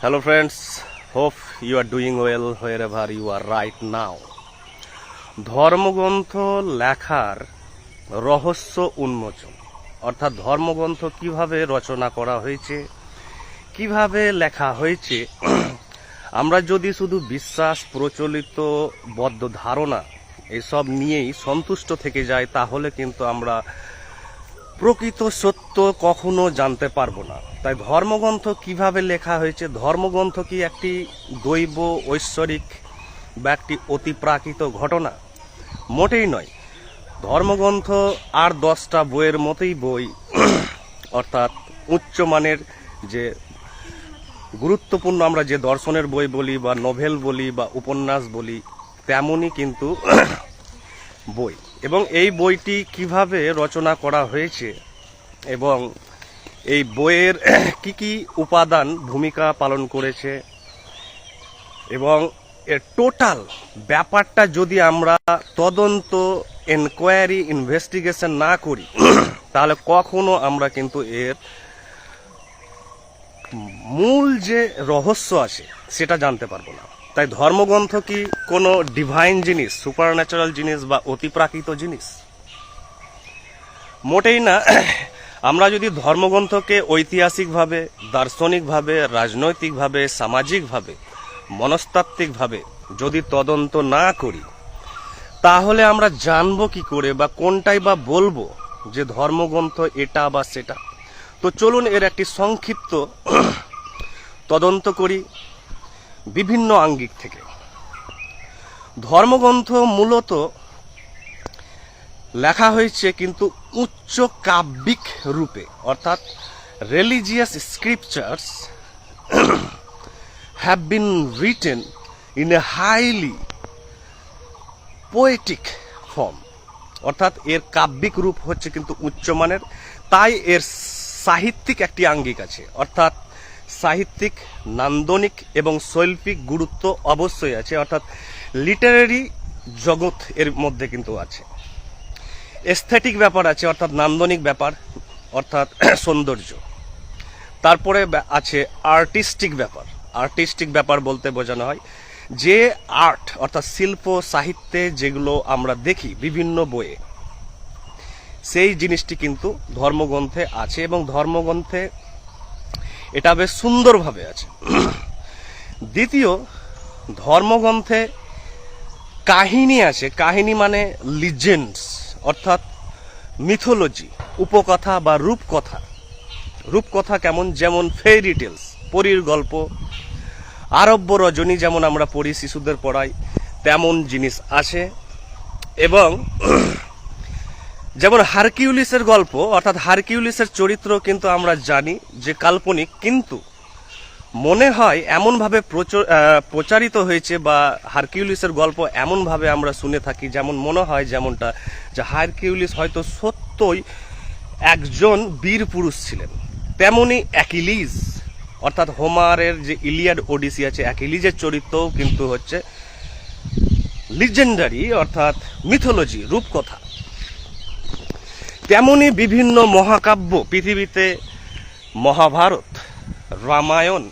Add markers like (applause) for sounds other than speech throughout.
Hello, friends. Hope you are doing well wherever you are right now. ধর্মগ্রন্থ লেখার রহস্য উন্মোচন অর্থাৎ ধর্মগ্রন্থ কীভাবে রচনা করা হয়েছে কীভাবে লেখা হয়েছে আমরা যদি শুধু বিশ্বাস প্রচলিত বদ্ধ ধারণা এসব নিয়েই সন্তুষ্ট থেকে যাই তাহলে কিন্তু আমরা প্রকৃত সত্য কখনো জানতে পারব না। তাই ধর্মগ্রন্থ কীভাবে লেখা হয়েছে? ধর্মগ্রন্থ কি একটি দৈব, ঐশ্বরিক বা একটি অতিপ্রাকৃত ঘটনা? মোটেই নয়। ধর্মগ্রন্থ আর দশটা বইয়ের মতোই বই, অর্থাৎ উচ্চমানের যে গুরুত্বপূর্ণ আমরা যে দর্শনের বই বলি বা নোভেল বলি বা উপন্যাস বলি, তেমনই কিন্তু বই। এবং এই বইটি কীভাবে রচনা করা হয়েছে এবং এই বইয়ের (clears throat) কি কি উপাদান ভূমিকা পালন করেছে এবং এর টোটাল ব্যাপারটা যদি আমরা তদন্ত এনকোয়ারি ইনভেস্টিগেশন না করি, (clears throat) তাহলে কখনো আমরা কিন্তু এর মূল যে রহস্য আছে, সেটা জানতে পারব না। তাই ধর্মগ্রন্থ কি কোনো ডিভাইন জিনিস সুপার ন্যাচারাল জিনিস বা অতিপ্রাকৃত জিনিস? মোটেই না। আমরা যদি ধর্মগ্রন্থকে ঐতিহাসিকভাবে, দার্শনিকভাবে, রাজনৈতিকভাবে, সামাজিকভাবে, মনস্তাত্ত্বিকভাবে যদি তদন্ত না করি, তাহলে আমরা জানব কি করে বা কোনটাই বা বলব যে ধর্মগ্রন্থ এটা বা সেটা। তো চলুন এর একটি সংক্ষিপ্ত তদন্ত করি। বিভিন্ন আঙ্গিক থেকে। ধর্মগ্রন্থ মূলত লেখা হয়েছে কিন্তু উচ্চ কাব্যিক রূপে, অর্থাৎ religious scriptures have been written in a highly poetic form অর্থাৎ এর কাব্যিক রূপ হচ্ছে কিন্তু উচ্চমানের তাই এর সাহিত্যিক একটি আঙ্গিক আছে, অর্থাৎ সাহিত্যিক, নান্দনিক এবং শৈল্পিক গুরুত্ব অবশ্যই আছে, অর্থাৎ লিটারারি জগৎ এর মধ্যে কিন্তু আছে। এস্থেটিক ব্যাপার আছে, অর্থাৎ নান্দনিক ব্যাপার, অর্থাৎ (clears throat) সৌন্দর্য। তারপরে আছে আর্টিস্টিক ব্যাপার। আর্টিস্টিক ব্যাপার বলতে বোঝানো হয় যে আর্ট অর্থাৎ শিল্প, সাহিত্যে যেগুলো আমরা দেখি বিভিন্ন বইয়ে, সেই জিনিসটি কিন্তু ধর্মগ্রন্থে আছে এবং ধর্মগ্রন্থে এটা বেশ সুন্দরভাবে আছে। দ্বিতীয়, ধর্মগ্রন্থে কাহিনী আছে। কাহিনী মানে লিজেন্ডস অর্থাৎ মিথোলজি উপকথা বা রূপকথা। রূপকথা কেমন? যেমন ফেরি টেলস পরীর গল্প, আরব্য রজনী যেমন আমরা পড়ি, শিশুদের পড়াই, তেমন জিনিস আছে। এবং যেমন হারকিউলিসের গল্প, অর্থাৎ হারকিউলিসের চরিত্র কিন্তু আমরা জানি যে কাল্পনিক, কিন্তু মনে হয় এমনভাবে প্রচ- প্রচারিত হয়েছে বা হারকিউলিসের গল্প এমনভাবে আমরা শুনে থাকি, যেমন মনে হয় যেমনটা, যে হারকিউলিস হয়তো সত্যই একজন বীর পুরুষ ছিলেন। তেমনি অ্যাকিলিজ, অর্থাৎ হোমারের যে ইলিয়াড ওডিসি আছে, অ্যাকিলিজের চরিত্রও কিন্তু হচ্ছে লিজেন্ডারি অর্থাৎ মিথোলজি রূপকথা। তেমনি বিভিন্ন মহাকাব্য, পৃথিবীতে মহাভারত, রামায়ণ,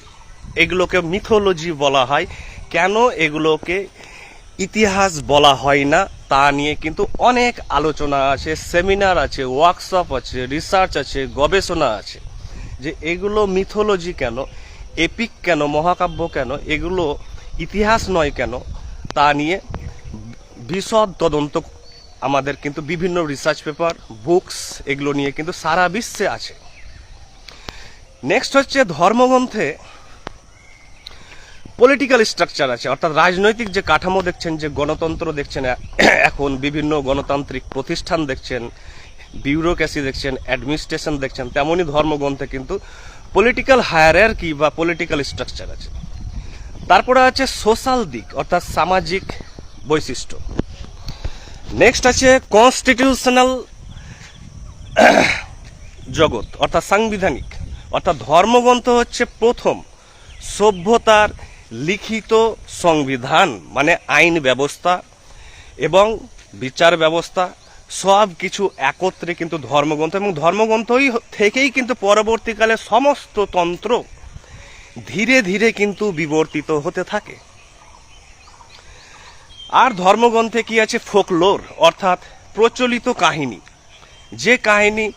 এগুলোকে মিথোলজি বলা হয়। কেন এগুলোকে ইতিহাস বলা হয় না, তা নিয়ে কিন্তু অনেক আলোচনা আছে সেমিনার আছে ওয়ার্কশপ আছে রিসার্চ আছে, গবেষণা আছে। যে এগুলো মিথোলজি কেন এপিক কেন, মহাকাব্য কেন, এগুলো ইতিহাস নয় কেন, তা নিয়ে বিশদ তদন্ত আমাদের কিন্তু বিভিন্ন রিসার্চ পেপার বুকস এগুলো নিয়ে কিন্তু সারা বিশ্বে আছে। নেক্সট হচ্ছে ধর্মগ্রন্থে পলিটিক্যাল স্ট্রাকচার আছে। অর্থাৎ রাজনৈতিক যে কাঠামো দেখছেন, যে গণতন্ত্র দেখছেন, (coughs) এখন বিভিন্ন গণতান্ত্রিক প্রতিষ্ঠান দেখছেন বিউরোক্রেসি দেখছেন অ্যাডমিনিস্ট্রেশন দেখছেন, তেমনই ধর্মগ্রন্থে কিন্তু পলিটিক্যাল হায়ার কি বা পলিটিক্যাল স্ট্রাকচার আছে। তারপরে আছে সোশ্যাল দিক, অর্থাৎ সামাজিক বৈশিষ্ট্য। নেক্সট আছে কনস্টিটিউশনাল (coughs) জগৎ, অর্থাৎ সাংবিধানিক। অর্থাৎ ধর্মগ্রন্থ হচ্ছে প্রথম সভ্যতার লিখিত সংবিধান মানে আইন ব্যবস্থা এবং বিচার ব্যবস্থা, সব কিছু একত্রে কিন্তু ধর্মগ্রন্থ এবং ধর্মগ্রন্থই থেকেই কিন্তু পরবর্তীকালে সমস্ত তন্ত্র ধীরে ধীরে কিন্তু বিবর্তিত হতে থাকে। আর ধর্মগ্রন্থে কি আছে? ফোকলোর, অর্থাৎ প্রচলিত কাহিনী। যে কাহিনী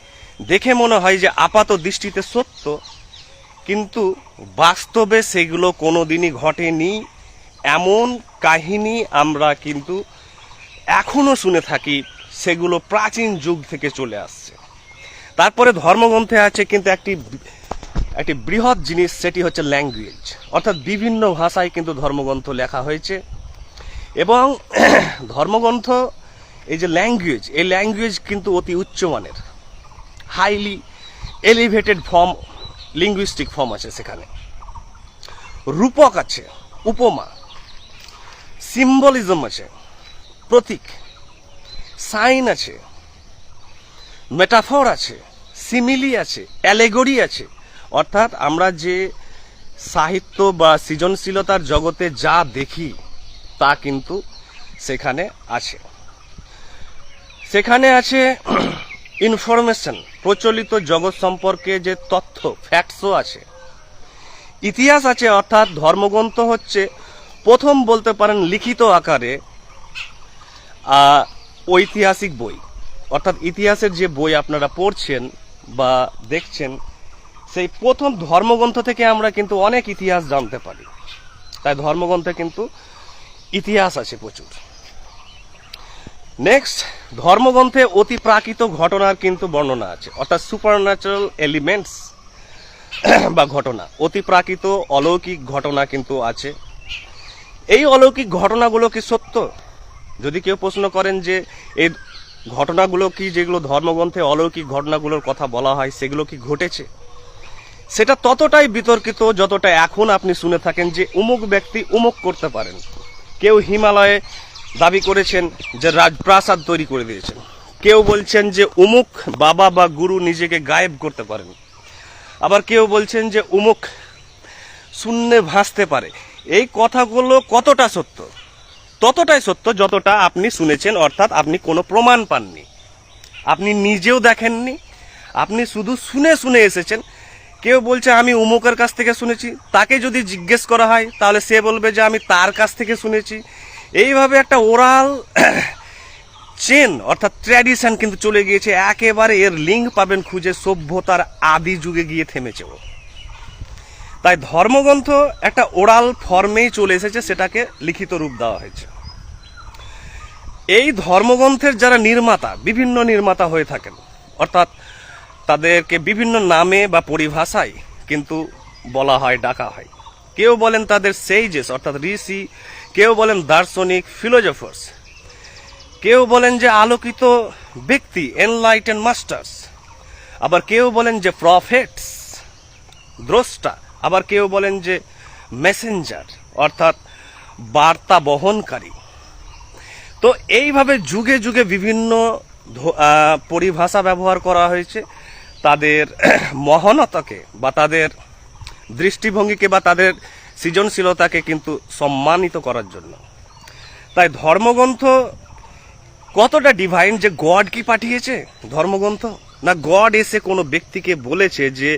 দেখে মনে হয় যে আপাত দৃষ্টিতে সত্য, কিন্তু বাস্তবে সেগুলো কোনোদিনই ঘটেনি। এমন কাহিনী আমরা কিন্তু এখনও শুনে থাকি, সেগুলো প্রাচীন যুগ থেকে চলে আসছে। তারপরে ধর্মগ্রন্থে আছে কিন্তু একটি একটি বৃহৎ জিনিস, সেটি হচ্ছে ল্যাঙ্গুয়েজ অর্থাৎ বিভিন্ন ভাষায় কিন্তু ধর্মগ্রন্থ লেখা হয়েছে। এবং (clears throat) ধর্মগ্রন্থ, এই যে ল্যাঙ্গুয়েজ এই ল্যাঙ্গুয়েজ কিন্তু অতি উচ্চমানের highly elevated form linguistic form আছে সেখানে। রূপক আছে, উপমা সিম্বলিজম আছে, প্রতীক সাইন আছে মেটাফর আছে সিমিলি আছে অ্যালেগরি আছে। অর্থাৎ আমরা যে সাহিত্য বা সৃজনশীলতার জগতে যা দেখি তা কিন্তু সেখানে আছে। সেখানে আছে (clears throat) ইনফরমেশন প্রচলিত জগৎ সম্পর্কে যে তথ্য ফ্যাক্টসও আছে। ইতিহাস আছে, অর্থাৎ ধর্মগ্রন্থ হচ্ছে প্রথম বলতে পারেন লিখিত আকারে ঐতিহাসিক বই। অর্থাৎ ইতিহাসের যে বই আপনারা পড়ছেন বা দেখছেন, সেই প্রথম ধর্মগ্রন্থ থেকে আমরা কিন্তু অনেক ইতিহাস জানতে পারি। তাই ধর্মগ্রন্থে কিন্তু ইতিহাস আছে প্রচুর। নেক্সট ধর্মগ্রন্থে অতি প্রাকৃত ঘটনার কিন্তু বর্ণনা আছে। অর্থাৎ সুপার ন্যাচারাল এলিমেন্টস বা ঘটনা অতি প্রাকৃত অলৌকিক ঘটনা কিন্তু আছে। এই অলৌকিক ঘটনাগুলো কি সত্য? যদি কেউ প্রশ্ন করেন যে এই ঘটনাগুলো কি যেগুলো ধর্মগ্রন্থে অলৌকিক ঘটনাগুলোর কথা বলা হয়, সেগুলো কি ঘটেছে? সেটা ততটাই বিতর্কিত যতটা এখন আপনি শুনে থাকেন যে উমুক ব্যক্তি উমুক করতে পারেন। কেউ হিমালয়ে দাবি করেছেন যে রাজপ্রাসাদ তৈরি করে দিয়েছেন। কেউ বলছেন যে উমুক বাবা বা গুরু নিজেকে গায়েব করতে পারেন। আবার কেউ বলছেন যে উমুক শূন্যে ভাসতে পারে। এই কথাগুলো কতটা সত্য? ততটাই সত্য যতটা আপনি শুনেছেন, অর্থাৎ আপনি কোনো প্রমাণ পাননি। আপনি নিজেও দেখেননি। আপনি শুধু শুনে শুনে এসেছেন। কেউ বলছে, আমি উমুকের কাছ থেকে শুনেছি। তাকে যদি জিজ্ঞেস করা হয়, তাহলে সে বলবে যে, আমি তার কাছ থেকে শুনেছি। এইভাবে একটা ওরাল (clears throat) চেন, অর্থাৎ ট্র্যাডিশন কিন্তু চলে গিয়েছে। একেবারে এর লিঙ্ক পাবেন খুঁজে সভ্যতার আদি যুগে গিয়ে থেমেছে ও। তাই ধর্মগ্রন্থ একটা ওরাল ফর্মেই চলে এসেছে, সেটাকে লিখিত রূপ দেওয়া হয়েছে। এই ধর্মগ্রন্থের যারা নির্মাতা, বিভিন্ন নির্মাতা হয়ে থাকেন, অর্থাৎ তাদেরকে বিভিন্ন নামে বা পরিভাষায় কিন্তু বলা হয়, ডাকা হয়। কেউ বলেন তাদের সেইজেস, অর্থাৎ ঋষি। কেউ বলেন দার্শনিক, ফিলোজফার্স। কেউ বলেন যে আলোকিত ব্যক্তি, এনলাইটেন মাস্টার্স। আবার কেউ বলেন যে প্রফেটস, দ্রষ্টা। আবার কেউ বলেন যে মেসেঞ্জার, অর্থাৎ বার্তা বহনকারী। তো এইভাবে যুগে যুগে বিভিন্ন পরিভাষা ব্যবহার করা হয়েছে। তাদের মহানতাকে বা তাদের দৃষ্টিভঙ্গিকে বা তাদের সৃজনশীলতাকে কিন্তু সম্মানিত করার জন্য। তাই ধর্মগ্রন্থ কতটা ডিভাইন যে গড কি পাঠিয়েছে? ধর্মগ্রন্থ? না গড এসে কোনো ব্যক্তিকে বলেছে যে,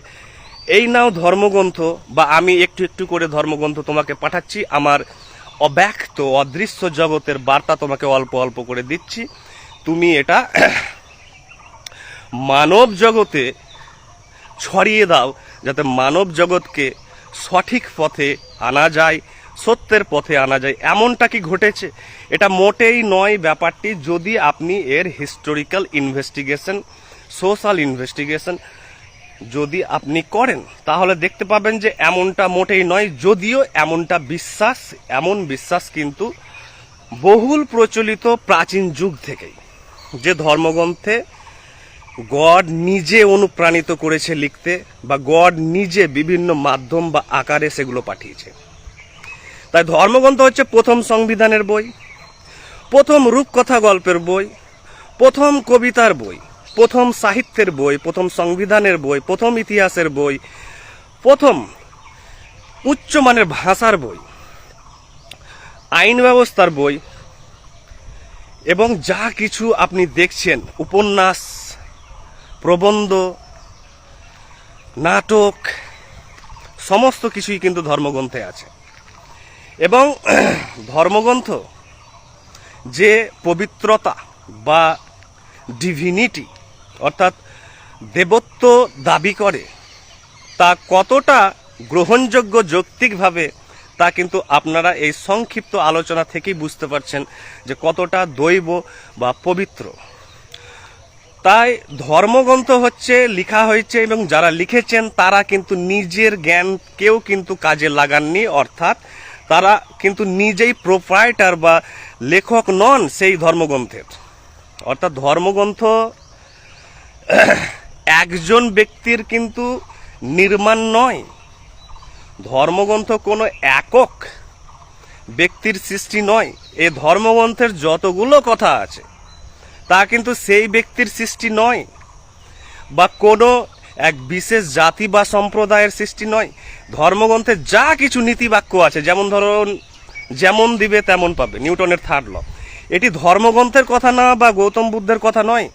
এই নাও ধর্মগ্রন্থ বা আমি একটু একটু করে ধর্মগ্রন্থ তোমাকে পাঠাচ্ছি, আমার অব্যক্ত, অদৃশ্য জগতের বার্তা তোমাকে অল্প অল্প করে দিচ্ছি। তুমি এটা মানব জগতে ছড়িয়ে দাও, যাতে মানব জগৎকে সঠিক পথে আনা যায়, সত্যের পথে আনা যায়। এমনটা কি ঘটেছে? এটা মোটেই নয় ব্যাপারটি। যদি আপনি এর হিস্টোরিক্যাল ইনভেস্টিগেশন সোশ্যাল ইনভেস্টিগেশন যদি আপনি করেন, তাহলে দেখতে পাবেন যে এমনটা মোটেই নয়। যদিও এমনটা বিশ্বাস, এমন বিশ্বাস কিন্তু বহুল প্রচলিত প্রাচীন যুগ থেকেই। যে ধর্মগ্রন্থে গড নিজে অনুপ্রাণিত করেছে লিখতে বা গড নিজে বিভিন্ন মাধ্যম বা আকারে সেগুলো পাঠিয়েছে। তাই ধর্মগ্রন্থ হচ্ছে প্রথম সংবিধানের বই, প্রথম রূপকথা গল্পের বই, প্রথম কবিতার বই, প্রথম সাহিত্যের বই, প্রথম সংবিধানের বই, প্রথম ইতিহাসের বই, প্রথম উচ্চমানের ভাষার বই, আইন ব্যবস্থার বই এবং যা কিছু আপনি দেখছেন, উপন্যাস প্রবন্ধ, নাটক, সমস্ত কিছুই কিন্তু ধর্মগ্রন্থে আছে। এবং (clears throat) ধর্মগ্রন্থ যে পবিত্রতা বা ডিভিনিটি অর্থাৎ দেবত্ব দাবি করে, তা কতটা গ্রহণযোগ্য যৌক্তিকভাবে, তা কিন্তু আপনারা এই সংক্ষিপ্ত আলোচনা থেকেই বুঝতে পারছেন যে কতটা দৈব বা পবিত্র। তাই ধর্মগ্রন্থ হচ্ছে, লেখা হয়েছে এবং যারা লিখেছেন তারা কিন্তু নিজের জ্ঞানকেও কিন্তু কাজে লাগাননি, অর্থাৎ তারা কিন্তু নিজেই প্রোপ্রাইটার বা লেখক নন সেই ধর্মগ্রন্থের। অর্থাৎ ধর্মগ্রন্থ (clears throat) একজন ব্যক্তির কিন্তু নির্মাণ নয়। ধর্মগ্রন্থ কোনো একক ব্যক্তির সৃষ্টি নয়। এ ধর্মগ্রন্থের যতগুলো কথা আছে তা কিন্তু সেই ব্যক্তির সৃষ্টি নয় বা কোনো এক বিশেষ জাতি বা সম্প্রদায়ের সৃষ্টি নয়। ধর্মগ্রন্থে যা কিছু নীতিবাক্য আছে, যেমন ধরুন, যেমন দিবে তেমন পাবে, নিউটনের থার্ড ল এটি ধর্মগ্রন্থের কথা না বা গৌতম বুদ্ধের কথা নয়।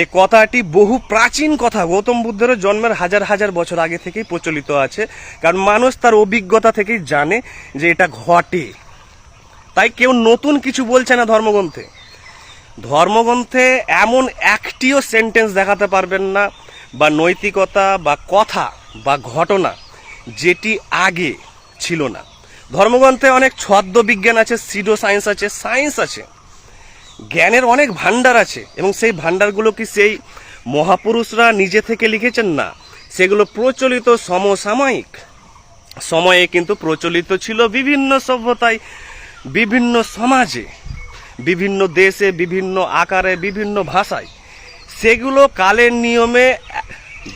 এই কথাটি বহু প্রাচীন কথা, গৌতম বুদ্ধেরও জন্মের হাজার হাজার বছর আগে থেকেই প্রচলিত আছে, কারণ মানুষ তার অভিজ্ঞতা থেকেই জানে যে এটা ঘটে। তাই কেউ নতুন কিছু বলছে না ধর্মগ্রন্থে। ধর্মগ্রন্থে এমন একটিও সেন্টেন্স দেখাতে পারবেন না, বা নৈতিকতা, বা কথা, বা ঘটনা, যেটি আগে ছিল না। ধর্মগ্রন্থে অনেক ছদ্ম বিজ্ঞান আছে সিডো সায়েন্স আছে সায়েন্স আছে। জ্ঞানের অনেক ভান্ডার আছে, এবং সেই ভান্ডারগুলো কি সেই মহাপুরুষরা নিজে থেকে লিখেছেন? না। সেগুলো প্রচলিত সমসাময়িক। সময়ে কিন্তু প্রচলিত ছিল বিভিন্ন সভ্যতায়, বিভিন্ন সমাজে। বিভিন্ন দেশে, বিভিন্ন আকারে, বিভিন্ন ভাষায়। সেগুলো কালের নিয়মে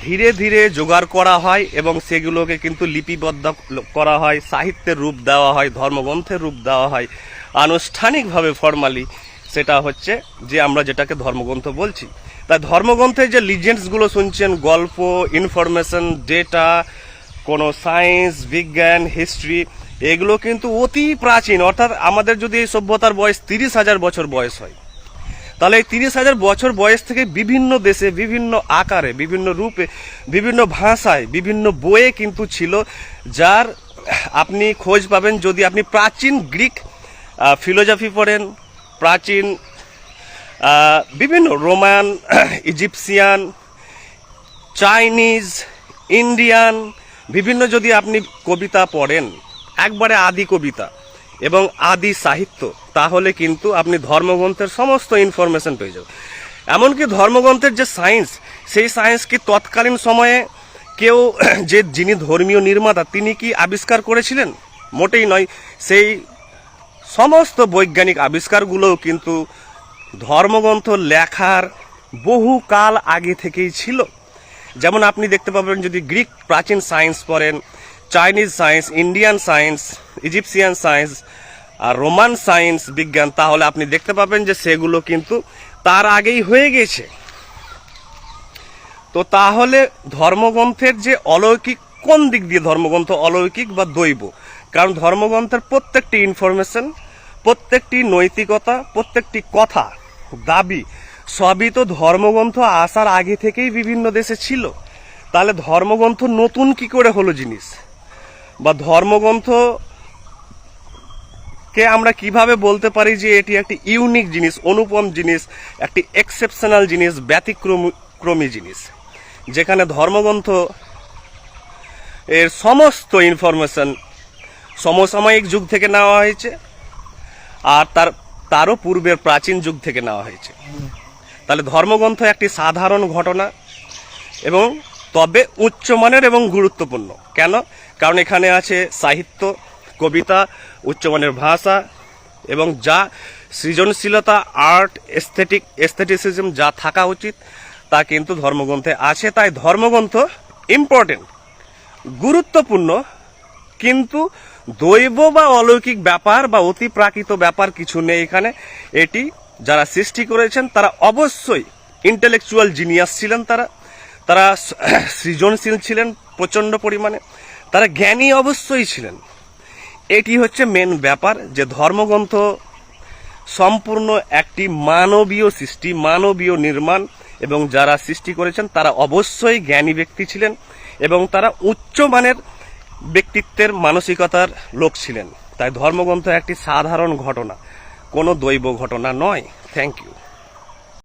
ধীরে ধীরে জোগাড় করা হয় এবং সেগুলোকে কিন্তু লিপিবদ্ধ করা হয়, সাহিত্যের রূপ দেওয়া হয়, ধর্মগ্রন্থের রূপ দেওয়া হয়। আনুষ্ঠানিকভাবে ফর্মালি সেটা হচ্ছে যে আমরা যেটাকে ধর্মগ্রন্থ বলছি। তাই ধর্মগ্রন্থের যে লিজেন্ডসগুলো শুনছেন, গল্প ইনফরমেশন ডেটা কোনো সায়েন্স বিজ্ঞান হিস্ট্রি এগুলো কিন্তু অতি প্রাচীন। অর্থাৎ আমাদের যদি এই সভ্যতার বয়স তিরিশ হাজার বছর বয়স হয়, তাহলে এই তিরিশ হাজার বছর বয়স থেকে বিভিন্ন দেশে, বিভিন্ন আকারে, বিভিন্ন রূপে, বিভিন্ন ভাষায়, বিভিন্ন বইয়ে কিন্তু ছিল, যার আপনি খোঁজ পাবেন যদি আপনি প্রাচীন গ্রিক ফিলোজফি পড়েন, প্রাচীন বিভিন্ন রোমান, ইজিপসিয়ান, চাইনিজ, ইন্ডিয়ান, বিভিন্ন যদি আপনি কবিতা পড়েন একবারে আদি কবিতা এবং আদি সাহিত্য, তাহলে কিন্তু আপনি ধর্মগ্রন্থের সমস্ত ইনফরমেশন পেয়ে যাবেন। এমনকি ধর্মগ্রন্থের যে সায়েন্স সেই সায়েন্স কি তৎকালীন সময়ে কেউ (clears throat) যে যিনি ধর্মীয় নির্মাতা, তিনি কি আবিষ্কার করেছিলেন? মোটেই নয়। সেই সমস্ত বৈজ্ঞানিক আবিষ্কারগুলোও কিন্তু ধর্মগ্রন্থ লেখার বহু কাল আগে থেকেই ছিল। যেমন আপনি দেখতে পাবেন যদি গ্রিক প্রাচীন সায়েন্স পড়েন Chinese science Indian science Egyptian science আর রোমান সায়েন্স বিজ্ঞান, তাহলে আপনি দেখতে পাবেন যে সেগুলো কিন্তু তার আগেই হয়ে গেছে। তো তাহলে ধর্মগ্রন্থের যে অলৌকিক, কোন দিক দিয়ে ধর্মগ্রন্থ অলৌকিক বা দৈব? কারণ ধর্মগ্রন্থের প্রত্যেকটি ইনফরমেশন প্রত্যেকটি নৈতিকতা, প্রত্যেকটি কথা, দাবি, সবই তো ধর্মগ্রন্থ আসার আগে থেকেই বিভিন্ন দেশে ছিল। তাহলে ধর্মগ্রন্থ নতুন কি করে হলো জিনিস? বা ধর্মগ্রন্থ কে আমরা কীভাবে বলতে পারি যে এটি একটি ইউনিক জিনিস, অনুপম জিনিস, একটি এক্সেপশনাল জিনিস, ব্যতিক্রমী জিনিস? যেখানে ধর্মগ্রন্থ এর সমস্ত ইনফরমেশন সমসাময়িক যুগ থেকে নেওয়া হয়েছে আর তার, তারও পূর্বের প্রাচীন যুগ থেকে নেওয়া হয়েছে। তাহলে ধর্মগ্রন্থ একটি সাধারণ ঘটনা এবং তবে উচ্চমানের এবং গুরুত্বপূর্ণ। কেন? কারণ এখানে আছে সাহিত্য, কবিতা, উচ্চমানের ভাষা এবং যা সৃজনশীলতা, আর্ট, এস্থেটিক, এস্থেটিসিজম যা থাকা উচিত, তা কিন্তু ধর্মগ্রন্থে আছে। তাই ধর্মগ্রন্থ ইম্পর্টেন্ট গুরুত্বপূর্ণ, কিন্তু দৈব বা অলৌকিক ব্যাপার বা অতি প্রাকৃত ব্যাপার কিছু নেই এখানে। এটি যারা সৃষ্টি করেছেন, তারা অবশ্যই ইন্টেলেকচুয়াল জিনিয়াস ছিলেন তারা। তারা (clears throat) সৃজনশীল ছিলেন প্রচণ্ড পরিমাণে। তারা জ্ঞানী অবশ্যই ছিলেন। এটি হচ্ছে মেন ব্যাপার যে ধর্মগ্রন্থ সম্পূর্ণ একটি মানবীয় সৃষ্টি, মানবীয় নির্মাণ এবং যারা সৃষ্টি করেছেন তারা অবশ্যই জ্ঞানী ব্যক্তি ছিলেন এবং তারা উচ্চমানের ব্যক্তিত্বের মানসিকতার লোক ছিলেন। তাই ধর্মগ্রন্থ একটি সাধারণ ঘটনা, কোনো দৈব ঘটনা নয়। Thank you